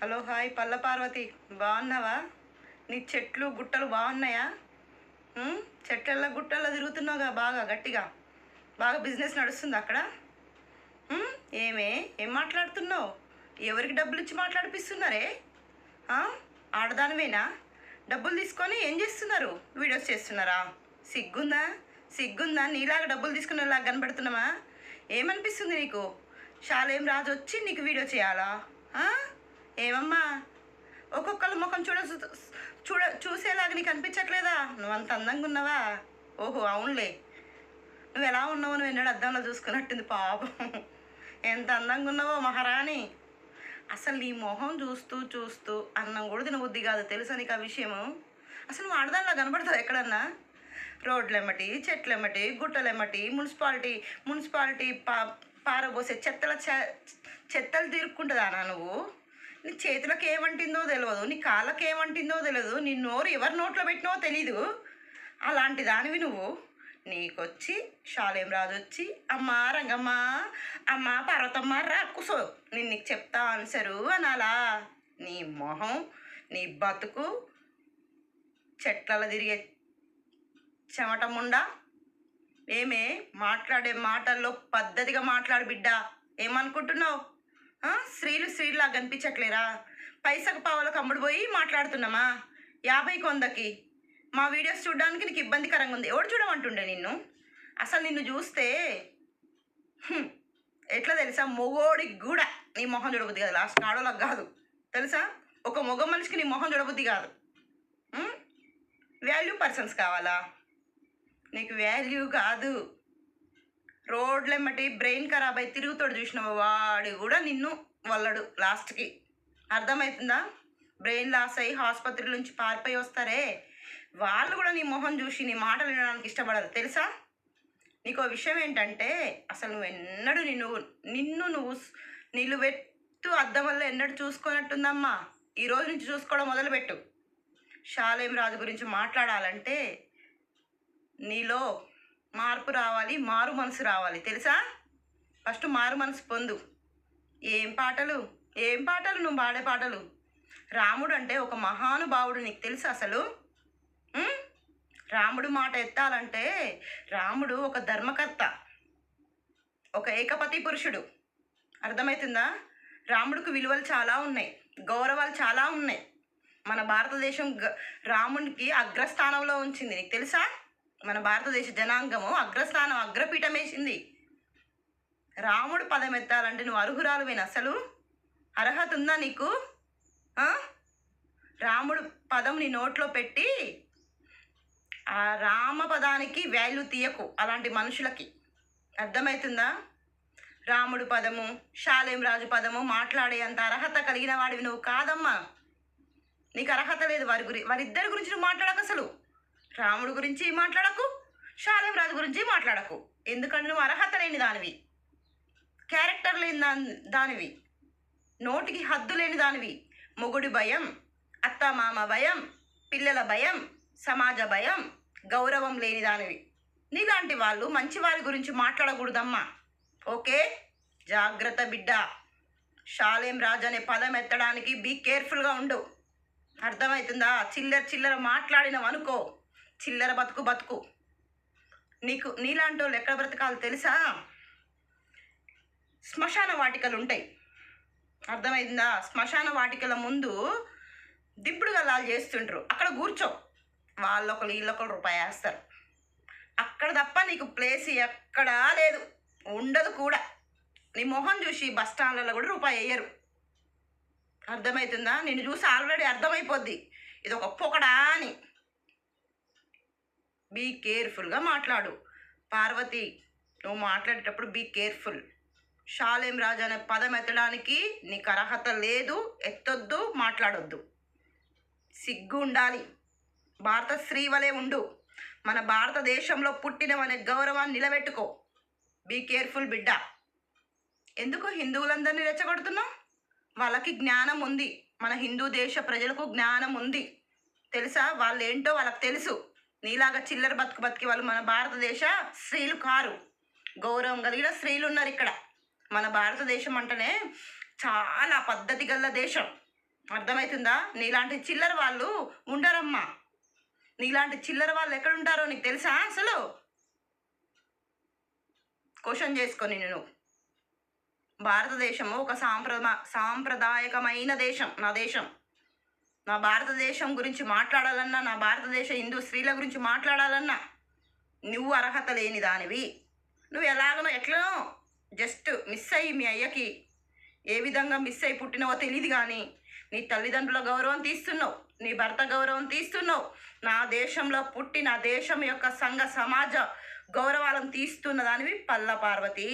Hello hi పల్ల పార్వతి. బాగున్నావా? నీ చెట్లు గుట్టలు బాగున్నాయా? చెట్లల్లో గుట్టల్లో తిరుగుతున్నావుగా బాగా గట్టిగా. బాగా బిజినెస్ నడుస్తుంది అక్కడ. ఏమే? ఏం మాట్లాడుతున్నావు? ఎవరికి డబ్బులు ఇచ్చి మాట్లాడిపిస్తున్నారే? ఆడదానివేనా? డబ్బులు తీసుకొని ఏం చేస్తున్నారు? వీడియోస్ చేస్తున్నారా? సిగ్గుందా? సిగ్గుందా? నీలాగా డబ్బులు తీసుకునేలాగా కనబడుతున్నామా? ఏమనిపిస్తుంది నీకు? శాలేం రాజు వచ్చి నీకు వీడియో చేయాలా? ఏమమ్మా? ఒక్కొక్కళ్ళ ముఖం చూడ చూడ చూసేలాగా నీకు అనిపించట్లేదా? నువ్వు అంత అందంగా ఉన్నావా? ఓహో అవునులే. నువ్వు ఎలా ఉన్నావు నువ్వు ఎన్నడూ అద్దంలో చూసుకున్నట్టుంది పాపం. ఎంత అందంగా ఉన్నావో మహారాణి. అసలు నీ మొహం చూస్తూ చూస్తూ అన్నం కూడా తినబుద్ధి కాదు. తెలుసా నీకు ఆ విషయము? అసలు నువ్వు ఆడదానిలా కనబడతావు ఎక్కడన్నా? రోడ్లెమ్మటి చెట్లెమ్మటి గుట్టలెమ్మటి మున్సిపాలిటీ మున్సిపాలిటీ పా పారబోసే చెత్తల చె- చెత్తలు తీరుక్కుంటుందానా నువ్వు? నీ చేతులకు ఏమంటిందో తెలియదు నీ కాళ్ళకి ఏమంటిందో తెలియదు నీ నోరు ఎవరి నోట్లో పెట్టినో తెలీదు. అలాంటి దానివి నువ్వు. నీకొచ్చి షాలేం రాజు వచ్చి అమ్మ రంగమ్మ అమ్మ పర్వతమ్మ రా కూసో. నేను నీకు చెప్తా ఆన్సరు అనాలా. నీ మొహం నీ బతుకు చెట్లలో తిరిగే చెమట ముండా. ఏమే? మాట్లాడే మాటల్లో పద్ధతిగా మాట్లాడు బిడ్డ. ఏమనుకుంటున్నావు? స్త్రీలు స్త్రీలా కనిపించట్లేరా? పైసకు పావులకు అమ్ముడు పోయి మాట్లాడుతున్నామా? యాభైకి వందకి మా వీడియోస్ చూడడానికి నీకు ఇబ్బందికరంగా ఉంది. ఎవడు చూడమంటుండే నిన్ను? అసలు నిన్ను చూస్తే ఎట్లా తెలుసా? మొగోడికి కూడా నీ మొహం చూడబుద్ధి కాదు. లాస్ట్ ఆడోళ్ళకి కాదు. తెలుసా? ఒక మగ మనిషికి నీ మొహం చూడబుద్ధి కాదు. వాల్యూ పర్సన్స్ కావాలా? నీకు వాల్యూ కాదు. రోడ్లెమ్మటి బ్రెయిన్ ఖరాబ్ అయి తిరుగుతాడు చూసినావు? వాడు కూడా నిన్ను వల్లడు లాస్ట్కి. అర్థమవుతుందా బ్రెయిన్ లాస్ అయ్యి ఆసుపత్రి నుంచి పారిపోయి వస్తారే? వాళ్ళు కూడా నీ మొహం చూసి నీ మాటలు వినడానికి ఇష్టపడరు. తెలుసా? నీకు విషయం ఏంటంటే అసలు నువ్వు ఎన్నడూ నిన్ను నిన్ను నువ్వు నిలువెత్తు అద్దం వల్ల ఎన్నడూ చూసుకున్నట్టుందమ్మా ఈ రోజు నుంచి చూసుకోవడం మొదలుపెట్టు. షాలేం రాజు గురించి మాట్లాడాలంటే నీలో మార్పు రావాలి మారు మనసు రావాలి. తెలుసా? ఫస్ట్ మారు మనసు పొందు. ఏం పాటలు? ఏం పాటలు నువ్వు పాడే పాటలు? రాముడు అంటే ఒక మహానుభావుడు నీకు తెలుసా అసలు? రాముడు మాట ఎత్తాలంటే రాముడు ఒక ధర్మకర్త ఒక ఏకపతి పురుషుడు. అర్థమవుతుందా రాముడికి విలువలు చాలా ఉన్నాయి గౌరవాలు చాలా ఉన్నాయి. మన భారతదేశం గ- రామునికి అగ్రస్థానంలో ఉంచింది. నీకు తెలుసా? మన భారతదేశ జనాంగము అగ్రస్థానం అగ్రపీఠం వేసింది. రాముడు పదం ఎత్తాలంటే నువ్వు అర్హురాలువేనా అసలు. అర్హత ఉందా నీకు? రాముడు పదం నీ నోట్లో పెట్టి ఆ రామ పదానికి వాల్యూ తీయకు అలాంటి మనుషులకి. అర్థమవుతుందా రాముడు పదము శాలేం రాజు పదము మాట్లాడే అంత అర్హత కలిగిన వాడివి నువ్వు కాదమ్మా. నీకు అర్హత లేదు వారి గురి వారిద్దరి గురించి నువ్వు మాట్లాడకు అసలు. రాముడు గురించి మాట్లాడకు శాలేం రాజు గురించి మాట్లాడకు. ఎందుకంటే నువ్వు అర్హత లేని దానివి. క్యారెక్టర్ లేని దాని దానివి. నోటికి హద్దు లేని దానివి. మొగుడి భయం అత్త మామ భయం పిల్లల భయం సమాజ భయం గౌరవం లేని దానివి. నీలాంటి వాళ్ళు మంచి వారి గురించి మాట్లాడకూడదమ్మా. ఓకే? జాగ్రత్త బిడ్డ. షాలేం రాజు అనే పదం ఎత్తడానికి బీ కేర్ఫుల్గా ఉండు. అర్థమవుతుందా చిల్లర చిల్లర మాట్లాడినవనుకో. అనుకో చిల్లర బతుకు బతుకు. నీకు నీలాంటి వాళ్ళు ఎక్కడ బ్రతకాలో తెలుసా? శ్మశాన వాటికలు ఉంటాయి అర్థమైందా? శ్మశాన వాటికల ముందు దిప్పుడు గల్లాలు చేస్తుంటారు అక్కడ కూర్చో. వాళ్ళొకరు వీళ్ళొకరు రూపాయి వేస్తారు. అక్కడ తప్ప నీకు ప్లేస్ ఎక్కడా లేదు. ఉండదు కూడా. నీ మొహం చూసి బస్ స్టాండ్లలో కూడా రూపాయి వేయరు. అర్థమవుతుందా నిన్ను చూసి ఆల్రెడీ అర్థమైపోద్ది. ఇది ఒక పొకడా అని బీ కేర్ఫుల్గా మాట్లాడు. పార్వతి నువ్వు మాట్లాడేటప్పుడు బీ కేర్ఫుల్. షాలేం రాజు అనే పదం ఎత్తడానికి నీకు అర్హత లేదు ఎత్తొద్దు మాట్లాడొద్దు. సిగ్గు ఉండాలి. భారత స్త్రీ వలె ఉండు. మన భారతదేశంలో పుట్టినవనే గౌరవాన్ని నిలబెట్టుకో. బీ కేర్ఫుల్ బిడ్డ. ఎందుకు హిందువులందరినీ రెచ్చగొడుతున్నావు? వాళ్ళకి జ్ఞానం ఉంది. మన హిందూ దేశ ప్రజలకు జ్ఞానం ఉంది. తెలుసా? వాళ్ళు ఏంటో వాళ్ళకి తెలుసు. నీలాగా చిల్లర బతుకు బతికి వాళ్ళు మన భారతదేశ స్త్రీలు కారు. గౌరవం కలిగిన స్త్రీలు ఉన్నారు ఇక్కడ. మన భారతదేశం అంటేనే చాలా పద్ధతి గల దేశం. అర్థమవుతుందా నీలాంటి చిల్లర వాళ్ళు ఉండరమ్మా. నీలాంటి చిల్లర వాళ్ళు ఎక్కడ ఉంటారో నీకు తెలుసా అసలు? క్వశ్చన్ చేసుకొని నేను. భారతదేశము ఒక సాంప్రదా సాంప్రదాయకమైన దేశం. నా దేశం. నా భారతదేశం గురించి మాట్లాడాలన్నా నా భారతదేశ హిందూ స్త్రీల గురించి మాట్లాడాలన్నా నువ్వు అర్హత లేని దానివి. నువ్వు ఎలాగనో ఎట్లనో జస్ట్ మిస్ అయ్యి మీ అయ్యకి ఏ విధంగా మిస్ అయి పుట్టినవో తెలియదు కానీ నీ తల్లిదండ్రుల గౌరవం తీస్తున్నావు నీ భర్త గౌరవం తీస్తున్నావు నా దేశంలో పుట్టి నా దేశం యొక్క సంఘ సమాజ గౌరవాలను తీస్తున్న దానివి పల్ల పార్వతి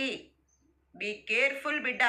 బీ కేర్ఫుల్ బిడ్డ.